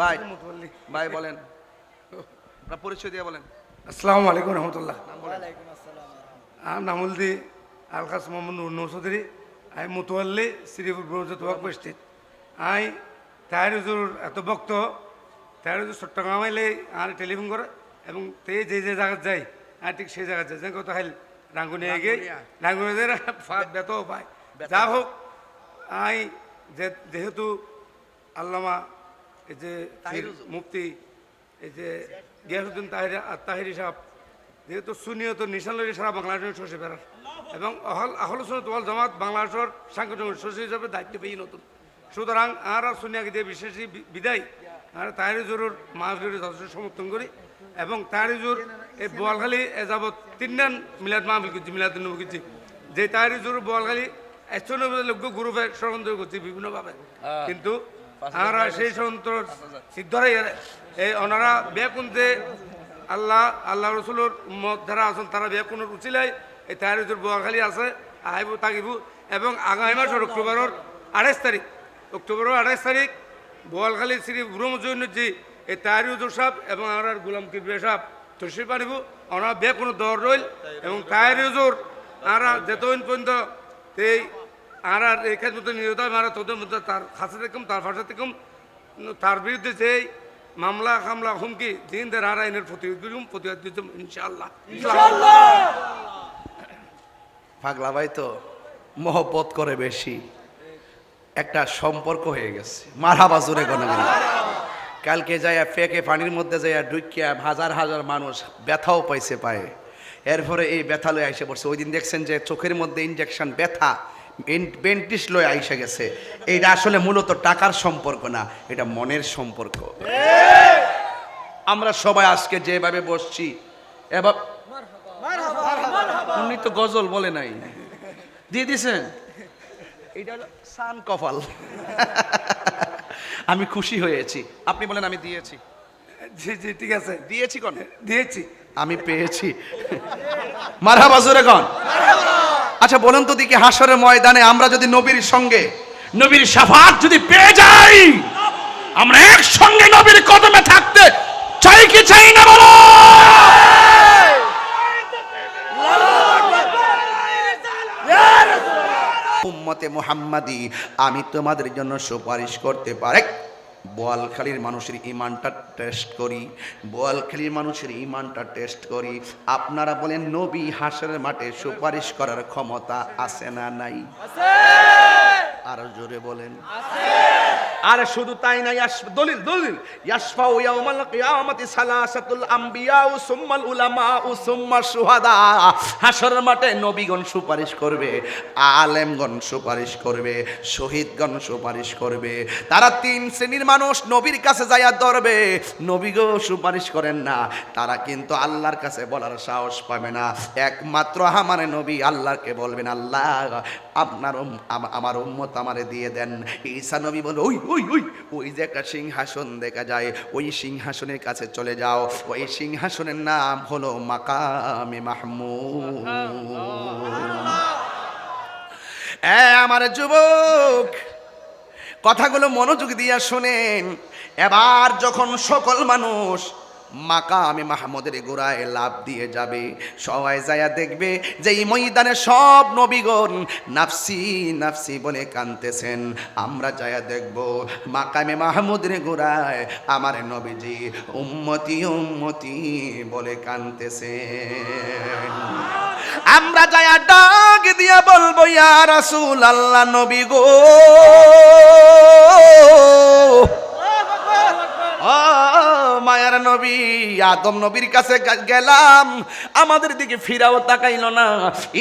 ভাই ভাই বলেন। আপনার পরিচয় দিয়ে বলেন। আসসালামু আলাইকুম রহমতুল্লাহ। আমি নামুলদি আলকাস মোহাম্মদ নূর চৌধুরী। আমি মুতুয়াল্লি শ্রীপুর ব্রহ্মজত ওয়াক বস্তিত আই তাহির এত ভক্ত হুজুর চট্টগ্রাম আইলে আর টেলিফোন করে এবং তে যে যে জায়গায় যাই আর ঠিক সেই জায়গায় যায় যেন কত হাইল রাঙ্গুনি এগে রাঙ্গুনিদের ফাঁদ বেতও পায়। যা হোক আই যে যেহেতু আল্লামা এই যে মুফতি এই যে গিয়াসুদ্দিন তাহির তাহিরি সাহেব যেহেতু সুনিয়ত নিশানলি সারা বাংলাদেশের শশী বেড়ার এবং অহল আহল সুনত ওয়াল জামাত বাংলাদেশের সাংগঠনিক শশী হিসাবে দায়িত্ব পেয়ে নতুন। সুতরাং আর আর সুনিয়াকে দিয়ে বিশেষ বি- বিদায়। আর তাহির জোরের মাহফিলের যথেষ্ট সমর্থন করি। এবং তাহির জোর এই বোয়ালখালী এ যাবৎ তিনজন মিলাদ মাহফিল করছি মিলাদ নবী করছি। যে তাহির জোর বোয়ালখালী একশো নব্বই লোক গ্রুপে ষড়যন্ত্র করছি বিভিন্নভাবে কিন্তু আর সেই ষড়যন্ত্র সিদ্ধরাই এই ওনারা বেকুন্তে আল্লাহ আল্লাহ রসুলোর মত যারা আছেন তারা বেকুনের উচিলাই এই তাহারিজুর বোয়াখালী আছে আহিব থাকিব এবং আগামী মাসের অক্টোবরের আঠাইশ তারিখ অক্টোবরের আঠাইশ তারিখ বোয়ালখালী শ্রী ব্রহ্মজৈনজি এই তাহারিজুর সাহেব এবং আমার গুলাম কিবির সাহেব তসির পানিব ওনারা বেকুনো দর রইল এবং তাহারিজুর আরা যেতদিন পর্যন্ত এই আর আর কাজ মতো নিরত মারা তোদের মধ্যে তার খাসা থেকে তার ফাঁসা থেকে তার বিরুদ্ধে যেই মামলা খামলা হুমকি দিন দের আর আইনের প্রতিরোধ প্রতিবাদ দিতাম ইনশাআল্লাহ। পাগলা ভাই তো মহব্বত করে বেশি। একটা সম্পর্ক হয়ে গেছে। মারহাবা জোরে গনে কালকে যাইয়া ফেকে পানির মধ্যে যাইয়া ঢুকিয়া হাজার হাজার মানুষ ব্যথাও পাইছে পায়ে। এরপরে এই ব্যথা লয়ে আইসে পড়ছে। ওই দিন দেখছেন যে চোখের মধ্যে ইনজেকশন ব্যথা। বেন্টিস লয়ে আইসে গেছে। এইটা আসলে মূলত টাকার সম্পর্ক না এটা মনের সম্পর্ক। আমরা সবাই আজকে যেভাবে বসছি এবার উনি তো গজল বলে নাই। দিয়ে দিছেন? এটা হলো সান কপাল। আমি খুশি হয়েছি। আপনি বলেন আমি দিয়েছি। জি জি ঠিক আছে। দিয়েছি কোন? দিয়েছি। আমি পেয়েছি। মারহা বাজুরে কন? আচ্ছা বলুন তো দিকে হাসরের ময়দানে আমরা যদি নবীর সঙ্গে নবীর সাফাত যদি পেয়ে যাই আমরা একসঙ্গে নবীর কদমে থাকতে চাই কি চাই না বলো? উম্মতে মুহাম্মাদি আমি তোমাদের জন্য সুপারিশ করতে পারে। বোয়ালখালীর মানুষের ইমানটা টেস্ট করি বোয়ালখালীর মানুষের ইমানটা টেস্ট করি। আপনারা বলেন নবী হাসের মাঠে সুপারিশ করার ক্ষমতা আছে না নাই? আরও জোরে বলেন। আর শুধু তাই না দলিল দলিল। ইয়াসফাউ ইয়াউমাল কিয়ামাতি সালাসাতুল আম্বিয়া ও সুম্মাল উলামা ও সুম্মা শুহাদা। হাসরের মাঠে নবীগণ সুপারিশ করবে, আলেমগণ সুপারিশ করবে, শহীদগণ সুপারিশ করবে। তারা তিন শ্রেণির মানুষ নবীর কাছে যাইয়া ধরবে নবীগো সুপারিশ করেন না, তারা কিন্তু আল্লাহর কাছে বলার সাহস পাবে না। একমাত্র আমার নবী আল্লাহকে বলবেন, আল্লাহ, আপনার আমার উম্মত আমারে দিয়ে দেন। ঈসা নবী বলে, ওই ওই ওই ওই যে একটা সিংহাসন দেখা যায়, ওই সিংহাসনের কাছে চলে যাও, ওই সিংহাসনের নাম হলো মাকামে মাহমুদ। এ আমার যুবক, কথাগুলো মনোযোগ দিয়া শোনেন। এবার যখন সকল মানুষ মাকামে মাহমুদের গোড়ায় লাভ দিয়ে যাবে। সবাই যায়া দেখবে যে এই ময়দানে সব নবীগণ নাফসি নাফসি বলে কানতেছেন। আমরা যায়া দেখব মাকামে মাহমুদের গোড়ায় আমার নবীজি উম্মতি উম্মতি বলে কানতেছেন। আমরা যায়া ডাক দিয়া বলব, ইয়া রাসূল আল্লাহ নবী গো! মায়ার নবী, আদম নবীর কাছে গেলাম। আমাদের দিকে ফিরাও তাকাইল না।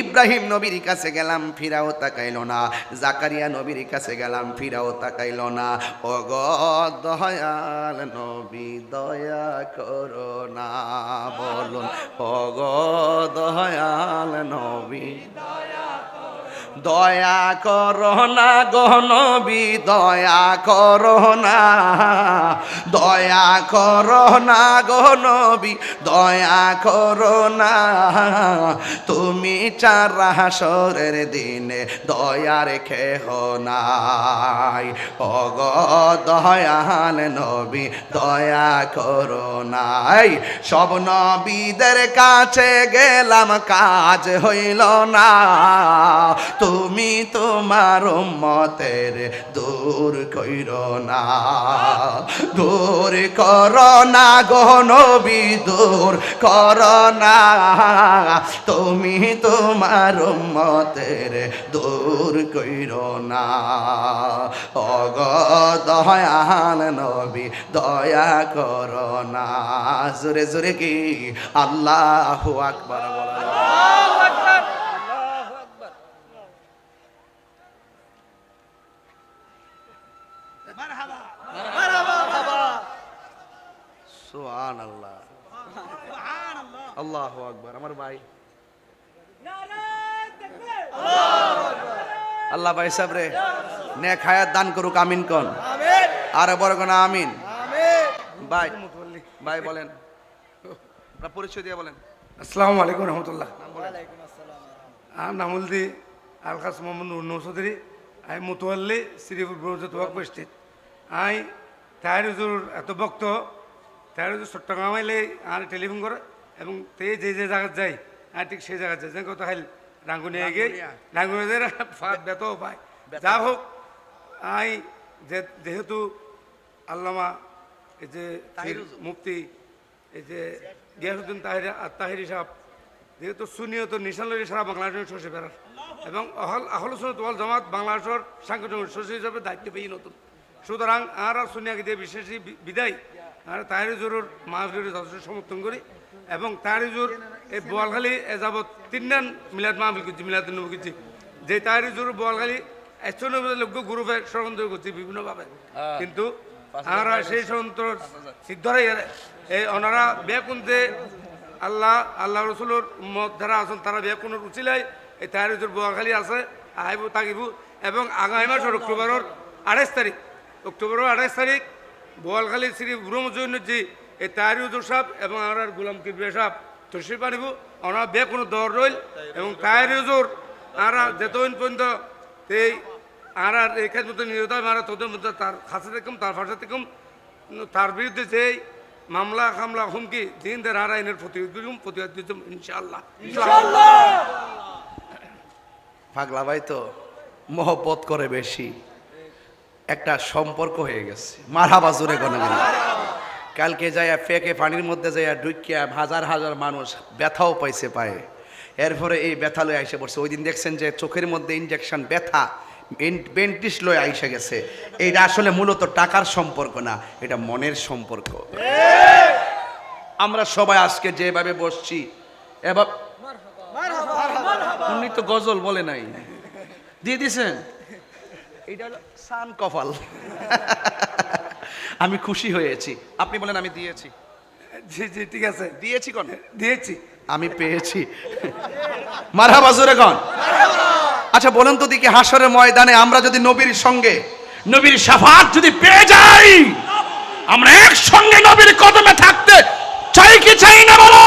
ইব্রাহিম নবীর কাছে গেলাম, ফিরাও তাকাইল না। জাকারিয়া নবীর কাছে গেলাম, ফিরাও তাকাইল না। ও গো দয়াল নবী, দয়া করো না, বলুন। ও গো দয়াল নবী। দয়া করো না গনবি দয়া করো না দয়া করো না গনবি দয়া করোনা। তুমি চার হাসরের দিনে দয়া রেখে নাই। অগ দয়াল নবী, দয়া করো নাই সব নবীদের কাছে গেলাম, কাজ হইল না। তুমি তোমার মতের দূর কইর না। দূর কর না গো নবী, দূর কর না। তুমি তোমার মতের দূর কইর না। অগ দয়াল নবী, দয়া কর না। জোরে জোরে কি? আল্লাহ আকবার, বলা সুহান আল্লাহ আল্লাহ আকবার আমার ভাই। আল্লাহ ভাই সাহেব রে নে খায়াত দান করুক আমিন কন। আরে বড় কোন আমিন। ভাই ভাই বলেন। আপনার পরিচয় দিয়ে বলেন। আসসালামু আলাইকুম রহমতুল্লাহ। আম নামুলদি আলকাস মোহাম্মদ নূর চৌধুরী। আই মুতুয়াল্লি শ্রীপুর ব্রহ্মজত স্টেট আই তাইর হুজুর এত ভক্ত তাইর হুজুর চট্টগ্রাম আইলে আর টেলিফোন করে এবং তে যে যে জায়গায় যাই আর ঠিক সেই জায়গায় যায় যেন কত হাইল রাঙ্গুনি এগে রাঙ্গুনি ফাঁক বেত পায়। যা হোক আই যে যেহেতু আল্লামা এই যে। মুফতি এই যে গিয়াসুদ্দিন তাহির তাহিরি সাহেব যেহেতু সুনিয়ত নিশানলি সারা বাংলাদেশের শশী বেড়ার এবং অহল আহল সুনত ওয়াল জামাত বাংলাদেশের সাংগঠনিক শশী হিসাবে দায়িত্ব পেয়ে নতুন। সুতরাং আর আর সুনিয়াকে দিয়ে বিশেষ বিদায়। আর তাহির জোরের মাহফিলের যথেষ্ট সমর্থন করি। এবং তাহির জোর এই বোয়ালখালী এ যাবৎ তিনজন মিলাদ মাহফিল করছি মিলাদ নবী করছি। যে তাহির জোর বোয়ালখালী একশো নব্বই লোক গ্রুপে ষড়যন্ত্র করছি বিভিন্নভাবে। কিন্তু আমরা সেই ষড়যন্ত্র সিদ্ধরাই এই ওনারা বেকুন্তে আল্লাহ আল্লাহ রসুলোর মত যারা আছেন তারা বেকুনের উচিলাই এই তাহারিজুর বোয়াখালী আছে, আহিব থাকিব এবং আগামী মাসের অক্টোবরের আঠাইশ তারিখ। অক্টোবরের আঠাইশ তারিখ বোয়ালখালী শ্রী ব্রহ্মজৈনজি, এই তাহারিজুর সাহেব এবং আমার গোলাম কিবির সাহেব তসির পানিব ওনারা কোনো দর রইল এবং তাহারিজুর আমরা যেতদিন পর্যন্ত এই আর আর কাজ মতো নিহত হয় মারা তোদের মধ্যে তার কাছে দেখুম তার ভাষা দেখুম তার বিরুদ্ধে যেই মামলা খামলা হুমকি দিন দের আর আইনের প্রতিরোধ প্রতিবাদ পাগলা ভাই তো মহব্বত করে বেশি। একটা সম্পর্ক হয়ে গেছে। মারহাবা জোরে কালকে যাইয়া ফেকে পানির মধ্যে যাইয়া ঢুকিয়া হাজার হাজার মানুষ ব্যথাও পাইছে পায়ে। এরপরে এই ব্যথা লয়ে আইসে পড়ছে। ওই দিন দেখছেন যে চোখের মধ্যে ইনজেকশন ব্যথা। বেন্টিস লয়ে আইসে গেছে। এইটা আসলে মূলত টাকার সম্পর্ক না এটা মনের সম্পর্ক। আমরা সবাই আজকে যেভাবে বসছি এবার উনি তো গজল বলে নাই। দিয়ে দিছেন এটা হলো সান কপাল। আমি খুশি হয়েছি। আপনি বলেন আমি দিয়েছি। জি জি ঠিক আছে। দিয়েছি কোন? দিয়েছি। আমি পেয়েছি। মারহা বাজুরে কন? আচ্ছা বলুন তো দিকে হাসরের ময়দানে আমরা যদি নবীর সঙ্গে, নবীর সাফাত যদি পেয়ে যাই, আমরা একসঙ্গে নবীর কদমে থাকতে চাই কি চাই না বলো?